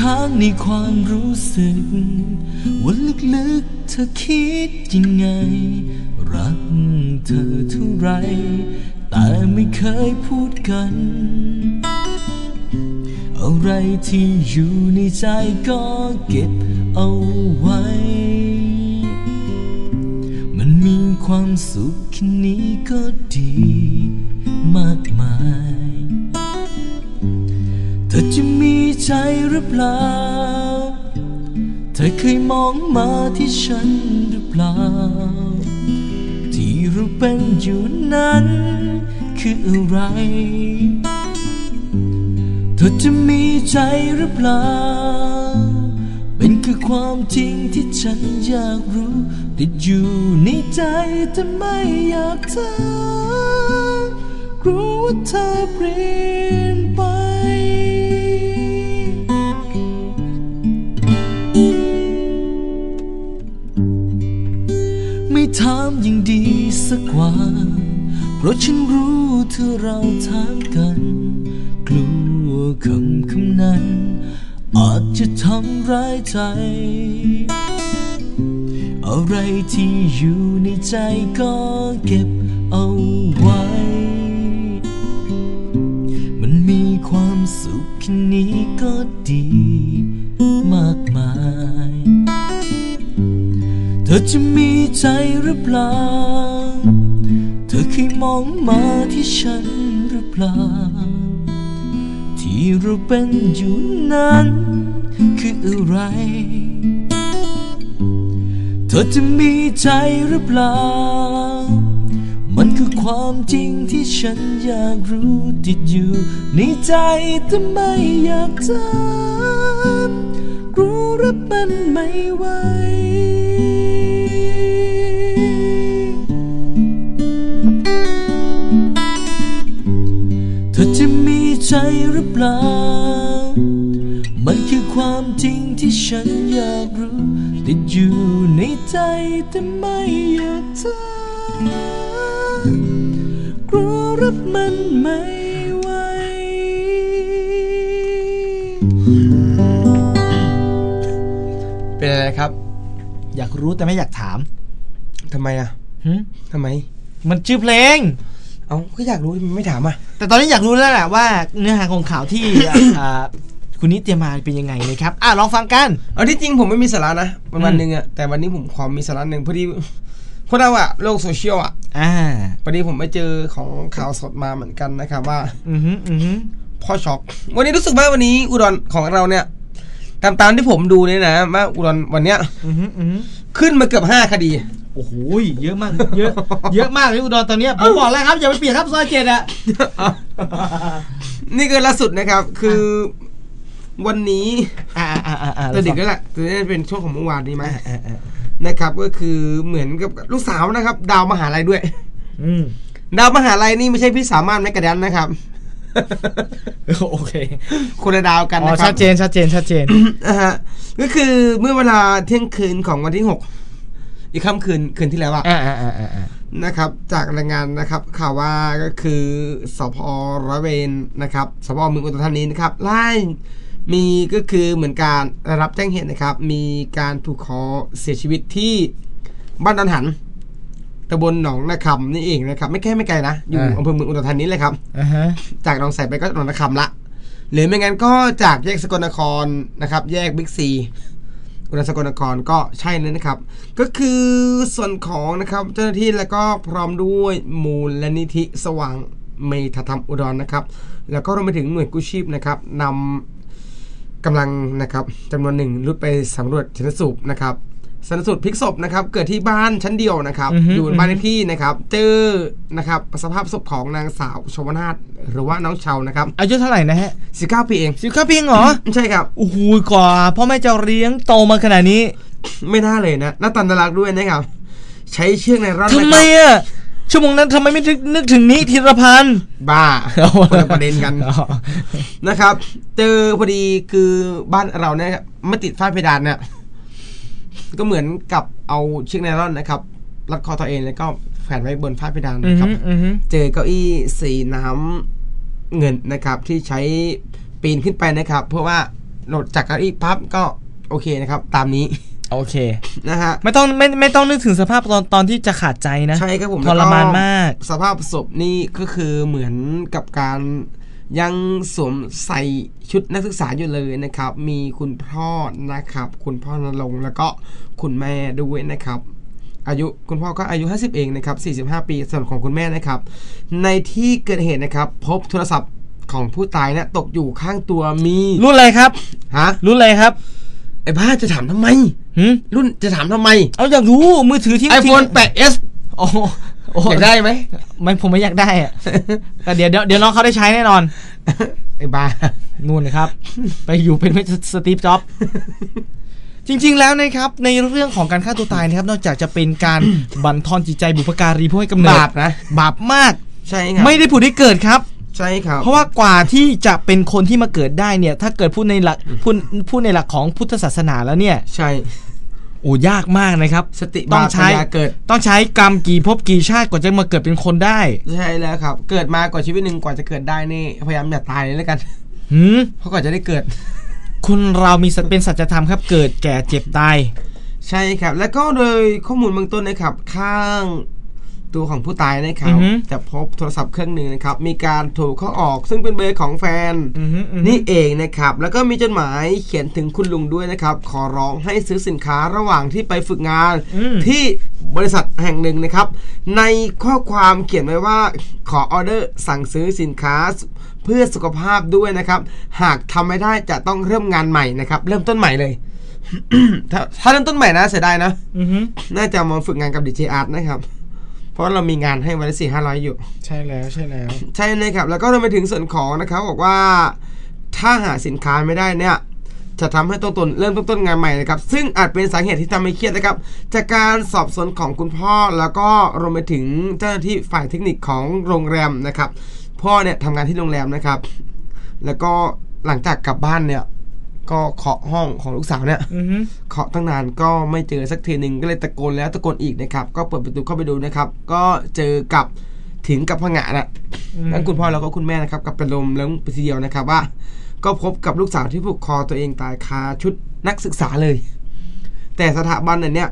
ค้างในความรู้สึก ว่าลึกๆเธอคิดยังไง รักเธอเท่าไร แต่ไม่เคยพูดกัน อะไรที่อยู่ในใจก็เก็บเอาไว้ มันมีความสุขแค่นี้ก็ดี ใจหรือเปล่า เธอเคยมองมาที่ฉันหรือเปล่า ที่เราเป็นอยู่นั้น คืออะไร เธอจะมีใจหรือเปล่า เป็นคือความจริงที่ฉันอยากรู้ติดอยู่ในใจแต่ไม่อยากถามรู้ว่าเธอเปลี่ยน ถามยังดีสักกว่า เพราะฉันรู้เธอเราถามกัน กลัวคำคำนั้น อาจจะทำร้ายใจ อะไรที่อยู่ในใจก็เก็บเอาไว้ มันมีความสุขแค่นี้ก็ดี จะมีใจหรือเปล่า เธอเคยมองมาที่ฉันหรือเปล่า ที่เราเป็นอยู่นั้น คืออะไร เธอจะมีใจหรือเปล่า มันคือความจริงที่ฉันอยากรู้ติดอยู่ ในใจแต่ไม่อยากถามรู้รับมันไม่ไหว เธอจะมีใจหรือเปล่า มันคือความจริงที่ฉันอยากรู้ ติดอยู่ในใจแต่ไม่อยากถามกลัวรับมันไม่ไหวเป็นอะไรครับ อยากรู้แต่ไม่อยากถามทำไมอะหึทำไม มันชื่อเพลง เอ้าก็อยากรู้ทำไมไม่ถามอะ แต่ตอนนี้อยากรู้แล้วแหละว่าเนื้อหาของข่าวที่ อ่าคุณนิดเตรียมมาเป็นยังไงนะครับอะลองฟังกัน เอาที่จริงผมไม่มีสาระนะวันวันอืมหนึ่งอะแต่วันนี้ผมขอมีสาระหนึ่งพอดีพวกเราอะโลกโซเชียลอะอ่า พอดีผมไปเจอของข่าวสดมาเหมือนกันนะครับว่า อือฮึอือฮึพ่อช็อก วันนี้รู้สึกว่าวันนี้อุดรของเราเนี่ย ตามตามที่ผมดูเนี่ยนะว่าอุดรวันเนี้ยอือฮึอือฮึขึ้นมาเกือบห้าคดี โอ้โหเยอะมาก เยอะเยอะมากเลยอุดรตอนเนี้ยผมบอกแล้วครับอย่าไปเปลี่ยนครับซอยเจ็ดอะนี่คือล่าสุดนะครับ คือวันนี้อ่าอ่าอ่าอ่าแต่เด็กแล้วแหละแต่นี่เป็นช่วงของเมื่อวานนี้ไหมอ่าอ่าอ่านะครับ ก็คือเหมือนกับลูกสาวนะครับ ดาวมหาลัยด้วย อืมดาวมหาลัยนี่ไม่ใช่พี่สามารถแมกกาดันนะครับ โอเคคนละดาวกันอ๋อนะครัชัดเจนชัดเจนชัดเจนนะฮะก็คือเมื่อเวลาเที่ยงคืนของวันที่หกอีกค่ำคืนคืนที่แล้วอะอ่าอ่าอ่าอ่าอ่านะครับ จากรายงานนะครับ ข่าวว่าก็คือสพร้อยเวรนะครับสพเมืองอุดรธานีนะครับไล่มีก็คือเหมือนการได้รับแจ้งเหตุนะครับ มีการถูกคอเสียชีวิตที่บ้านดอนหัน ตำบลหนองนาคำนี่เองนะครับ ไม่แค่ไม่ไกลนะ อยู่อำเภอเมืองอุดรธานีเลยครับอ่าฮะจากหนองแสนไปก็หนองนาคำละ หรือไม่งั้นก็จากแยกสกลนครนะครับ แยกบิ๊กซีอุดรสกลนครก็ใช่เลยนะครับ ก็คือส่วนของนะครับเจ้าหน้าที่แล้วก็พร้อมด้วยมูลนิธิสว่างเมธธรรมอุดรนะครับ แล้วก็รวมไปถึงหน่วยกู้ชีพนะครับนำกำลังนะครับจำนวนหนึ่งรุดไปสำรวจชนสูตรนะครับ ชนสูตรพลิกศพนะครับ เกิดที่บ้านชั้นเดียวนะครับ อยู่บ้านเลขที่นะครับ เจอนะครับสภาพศพของนางสาวชวนาถหรือว่าน้องเชานะครับ อายุเท่าไหร่นะฮะ19ปีเองสิบข้าเพียงเหรอ ใช่ครับโอ้โหกว่าพ่อแม่จะเลี้ยงโตมาขนาดนี้ ไม่น่าเลยนะหน้าตาน่ารักด้วยนะครับ ใช้เชือกไนร่อนทำไมนะครับอะชั่วโมงนั้นทำไมไม่นึกนึกถึงนิธิรพันธ์บ้าเอาคนละประเด็นกันนะครับ เจอพอดีคือบ้านเราเนี่ยไม่ติดฝ้าเพดานเนี่ย ก็เหมือนกับเอาเชือกไนล่อนนะครับรัดคอตัวเองแล้วก็แขวนไว้บนฝ้าเพดานอือนะคฮึรับอือฮึเจอเก้าอี้สีน้ำเงินนะครับที่ใช้ปีนขึ้นไปนะครับ เพราะว่าโดดจากเก้าอี้ปั๊บก็โอเคนะครับ ตามนี้โอเคนะฮะไม่ต้องไม่ไม่ต้องนึกถึงสภาพตอนตอนที่จะขาดใจนะ ใช่ครับผมทรมานแล้วมาก สภาพศพนี่ก็คือเหมือนกับการ ยังสวมใส่ชุดนักศึกษาอยู่เลยนะครับ มีคุณพ่อนะครับ คุณพ่อนรงค์แล้วก็คุณแม่ด้วยนะครับอายุคุณพ่อก็อายุ 50 เองนะครับ 45 ปี ส่วนของคุณแม่นะครับ ในที่เกิดเหตุนะครับ พบโทรศัพท์ของผู้ตายเนะตกอยู่ข้างตัวมี รุ่นอะไรครับฮะรุ่นอะไรครับ ไอ้บ้าจะถามทำไมหืมรุ่นจะถามทำไม เอาอยากรู้มือถือที่ iPhone ที่ 8s โอ้โหโอ้โห อยากได้ไหมไม่ผมไม่อยากได้อะแต่เดี๋ยวเดี๋ยวเดี๋ยวน้องเขาได้ใช้แน่นอนไอ้บ้านู่นนะครับ ไปอยู่เป็นสตีฟจ็อบส์จริงๆ แล้วนะครับในเรื่องของการฆ่าตัวตายนะครับ นอกจากจะเป็นการบั่นทอนจิตใจบุพการีผู้ให้กำเนิดบาปนะบาปมากใช่ครับไม่ได้ผุดให้เกิดครับใช่ครับเพราะว่ากว่าที่จะเป็นคนที่มาเกิดได้เนี่ย ถ้าเกิดพูดในหลักพูดพูดในหลักของพุทธศาสนาแล้วเนี่ย ใช่ โอ้ยากมากนะครับ สติต้องใช้ปัญญาเกิด ต้องใช้กรรมกี่ภพกี่ชาติกว่าจะมาเกิดเป็นคนได้ ใช่แล้วครับ เกิดมากว่าชีวิตหนึ่งกว่าจะเกิดได้นี่พยายามอย่าตายเลยแล้วกันหืมเพราะกว่าจะได้เกิด คนเรามีสัตว์เป็นสัจธรรมครับ เกิดแก่เจ็บตาย ใช่ครับ แล้วก็โดยข้อมูลเบื้องต้นนะครับข้าง ตัวของผู้ตายนะครัอืบอฮึจะพบโทรศัพท์เครื่องหนึ่งนะครับ มีการโทรเข้าออก ซึ่งเป็นเบอร์ของแฟนอือฮึอือฮึนี่เองนะครับ แล้วก็มีจดหมายเขียนถึงคุณลุงด้วยนะครับ ขอร้องให้ซื้อสินค้าระหว่างที่ไปฝึกงานอืมที่บริษัทแห่งหนึ่งนะครับ ในข้อความเขียนไว้ว่าขอออเดอร์สั่งซื้อสินค้าเพื่อสุขภาพด้วยนะครับ หากทำไม่ได้จะต้องเริ่มงานใหม่นะครับ เริ่มต้นใหม่เลยถ้าถ้าเริ่มต้นใหม่นะเสียดายนะอือฮึน่าจะมาฝึกงานกับดีเจอาร์ตนะครับ เพราะเรามีงานให้วันละสี่ห้าร้อยอยู่ ใช่แล้วใช่แล้ว ใช่นะครับ แล้วก็รวมไปถึงส่วนของนะครับบอกว่าถ้าหาสินค้าไม่ได้เนี่ยจะทำให้ต้นตนเริ่มต้นต้นงานใหม่นะครับ ซึ่งอาจเป็นสาเหตุที่ทำให้เครียดนะครับ จากการสอบสวนของคุณพ่อแล้วก็รวมไปถึงเจ้าหน้าที่ฝ่ายเทคนิคของโรงแรมนะครับ พ่อเนี่ยทำงานที่โรงแรมนะครับ แล้วก็หลังจากกลับบ้านเนี่ย ก็เคาะห้องของลูกสาวเนี่ยอือฮึเคาะตั้งนานก็ไม่เจอสักทีหนึ่งก็เลยตะโกนแล้วตะโกนอีกนะครับ ก็เปิดประตูเข้าไปดูนะครับ ก็เจอกับถึงกับพงะนะทั้งคุณพ่อแล้วก็คุณแม่นะครับ กับเป็นลมแล้วไปทีเดียวนะครับว่า ก็พบกับลูกสาวที่ผูกคอตัวเองตายคาชุดนักศึกษาเลย แต่สถาบันเนี่ย